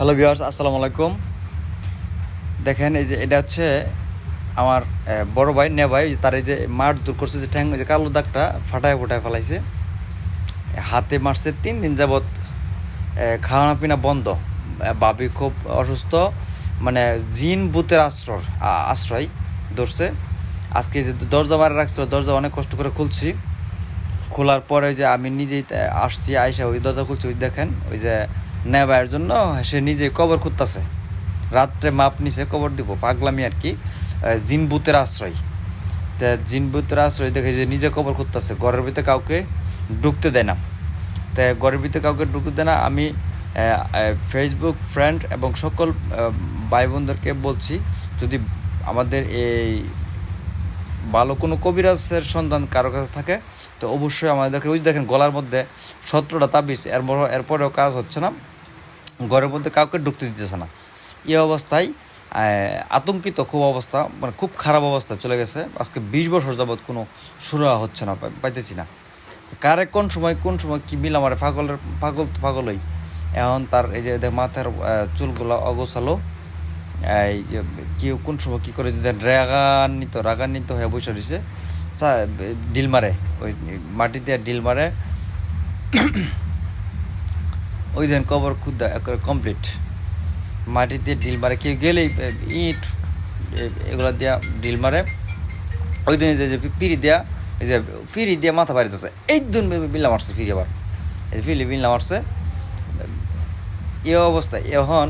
Hello viewers আসসালামু আলাইকুম। দেখেন, এই যে এটা হচ্ছে আমার বড় ভাই নে ভাই, তার এই যে মাঠ দূর করছে যে ঠ্যাং যে কালো দাগটা ফাটায় ফুটায় ফেলাইছে। হাতে মারছে তিন দিন যাবৎ খাওয়ানা পিনা বন্ধ। বাবি খুব অসুস্থ মানে জিন বুতের আশ্রয় আশ্রয় ধরছে। আজকে যে দরজা মারা রাখছিল, দরজা অনেক কষ্ট করে খুলছি। খোলার পরে যে আমি নিজেই আসছি, আইসা ওই দরজা খুলছি, ওই দেখেন, ওই যে নেবার জন্য সে নিজে কবর খুঁজতেছে। রাত্রে মাপ নিছে, কবর দিব। পাগলামি আর কি। জিনবুতের আশ্রয়। তা জিনবুতের আশ্রয় দেখে যে নিজে কবর খুঁজতেছে। ঘরের ভিতরে কাউকে ঢুকতে দেয় না। তা ঘরের ভিতরে কাউকে ঢুকতে দেয় না। আমি ফেসবুক ফ্রেন্ড এবং সকল ভাই বোনদেরকে বলছি, যদি আমাদের এই ভালো কোনো কবিরাজের সন্ধান কারও কাছে থাকে, তো অবশ্যই আমাদেরকে ওই দেখেন গলার মধ্যে সতেরোটা তাবিজ এর এরপরেও কাজ হচ্ছে না। ঘরের মধ্যে কাউকে ঢুকতে দিতেছে না। এই অবস্থায় আতঙ্কিত খুব অবস্থা মানে খুব খারাপ অবস্থা চলে গেছে। আজকে বিশ বছর যাবৎ কোনো শুরু হচ্ছে না পাইতেছি না। কারে কোন সময় কোন সময় কি মিল আমার? পাগলের, পাগল পাগলই। এখন তার এই যে মাথার চুলগুলো অগোছালো। এই যে কেউ কোন সময় কী করে যদি রাগান্বিত রাগান্বিত হয়ে বসে রয়েছে ডিল মারে। ওই মাটি দিয়ে ডিল মারে। ওই দিন কবর খুদ্া কমপ্লিট মাটি দিয়ে ডিল মারে, কেউ গেলেই ইট এগুলা দিয়া ডিল মারে। ওই দিন যে পিড়ি দিয়া, এই যে ফিরি দিয়ে মাথা বাড়িতেছে। এই দিন বিল্লা মারছে ফিরি আবার। এই ফিরি বিল্লা মারছে এ অবস্থায় এখন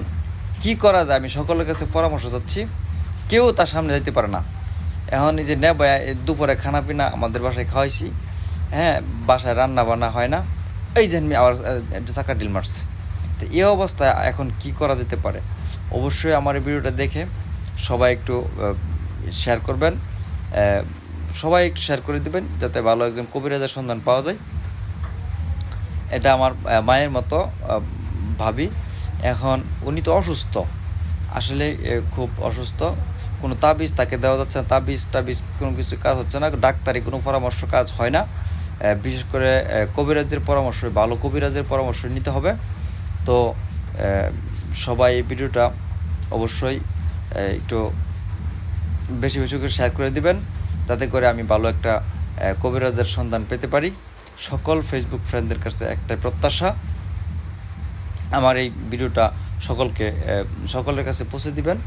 কি করা যায়? আমি সকলের কাছে পরামর্শ চাচ্ছি, কেউ তার সামনে যাইতে পারে না। এখন এই যে নেবায় দুপুরে খানা পিনা আমাদের বাসায় খাওয়াইছি। হ্যাঁ বাসায় রান্না বান্না হয় না। এই যে আবার চাকা ডিল মারছে। তো এই অবস্থায় এখন কি করা যেতে পারে? অবশ্যই আমার এই ভিডিওটা দেখে সবাই একটু শেয়ার করবেন। সবাই একটু শেয়ার করে দিবেন, যাতে ভালো একজন কবিরাজের সন্ধান পাওয়া যায়। এটা আমার মায়ের মতো ভাবি। এখন উনি তো অসুস্থ। আসলে খুব অসুস্থ। কোনো তাবিজ তাকে দেওয়া যাচ্ছে না। তাবিজ টাবিজ কোনো কিছু কাজ হচ্ছে না। ডাক্তারি কোনো পরামর্শ কাজ হয় না। বিশেষ করে কবিরাজের পরামর্শ, ভালো কবিরাজের পরামর্শ নিতে হবে। তো সবাই এই ভিডিওটা অবশ্যই একটু বেশি বেশি করে শেয়ার করে দিবেন। তাতে করে আমি ভালো একটা কবিরাজের সন্ধান পেতে পারি। সকল ফেসবুক ফ্রেন্ডদের কাছে একটাই প্রত্যাশা, আমার এই ভিডিওটা সকলকে সকলের কাছে পৌঁছে দিবেন।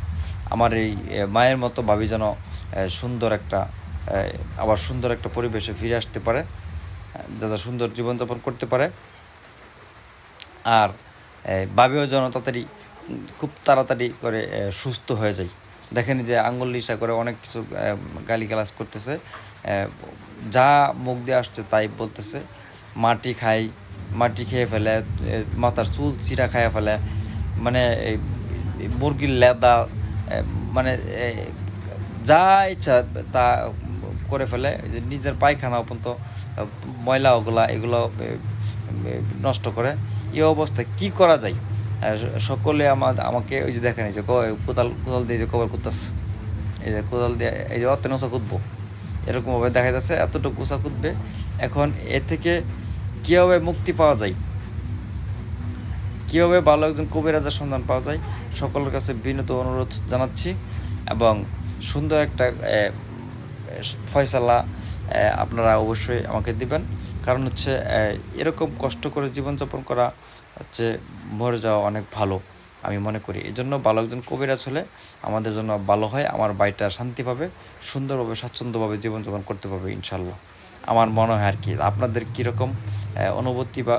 আমার এই মায়ের মতো ভাবি যেন সুন্দর একটা আবার সুন্দর একটা পরিবেশে ফিরে আসতে পারে। যাতে সুন্দর জীবনযাপন করতে পারে। আর ভাবিও যেন তাড়াতাড়ি, খুব তাড়াতাড়ি করে সুস্থ হয়ে যায়। দেখেন যে আঙ্গুল লিসা করে অনেক কিছু গালি গালাজ করতেছে। যা মুখ দিয়ে আসছে তাই বলতেছে। মাটি খাই, মাটি খেয়ে ফেলে মাথার চুল চিরা খাইয়ে ফেলে। মানে মুরগির লেদা মানে যা ইচ্ছা তা করে ফেলে যে নিজের পায়খানা পর্যন্ত ময়লা ওগুলা এগুলো এ, এ, নষ্ট করে। এই অবস্থায় কি করা যায়? সকলে আমার আমাকে ওই যে দেখেন এই যে কোদাল কোদাল দিয়ে যে কভার করতেছে এই যে কোদাল দিয়ে এই যে অত নসা কুদবো এরকমভাবে দেখা যাচ্ছে এতটুকু কুসা কুদবে এখন এ থেকে কীভাবে মুক্তি পাওয়া যায়? কীভাবে ভালো একজন কবিরাজের সন্ধান পাওয়া যায়? সকলের কাছে বিনীত অনুরোধ জানাচ্ছি এবং সুন্দর একটা এ, ফয়সালা আপনারা অবশ্যই আমাকে দিবেন। কারণ হচ্ছে এরকম কষ্ট করে জীবনযাপন করা হচ্ছে, মরে যাওয়া অনেক ভালো, আমি মনে করি। এই জন্য ভালো একজন কবিরাজ হলে আমাদের জন্য ভালো হয়, আমার বাড়িটা শান্তি পাবে, সুন্দরভাবে, স্বাচ্ছন্দ্যভাবে জীবনযাপন করতে পারবে ইনশাল্লাহ আমার মনে হয় আর কি, আপনাদের কীরকম অনুভূতি বা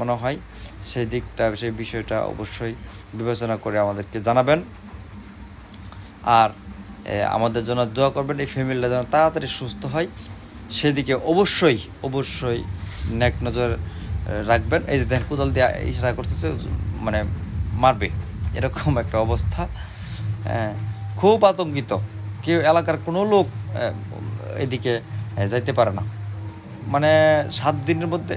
মনে হয়, সেই দিকটা, সেই বিষয়টা অবশ্যই বিবেচনা করে আমাদেরকে জানাবেন। আর আমাদের জন্য দোয়া করবেন, এই ফ্যামিলিটা যেন তাড়াতাড়ি সুস্থ হয়। সেদিকে অবশ্যই অবশ্যই নেক নজর রাখবেন। এই যে দেখেন, কোদাল দিয়ে ইশারা করতেছে মানে মারবে। এরকম একটা অবস্থা। খুব আতঙ্কিত। কেউ এলাকার কোনো লোক এদিকে যাইতে পারে না। মানে সাত দিনের মধ্যে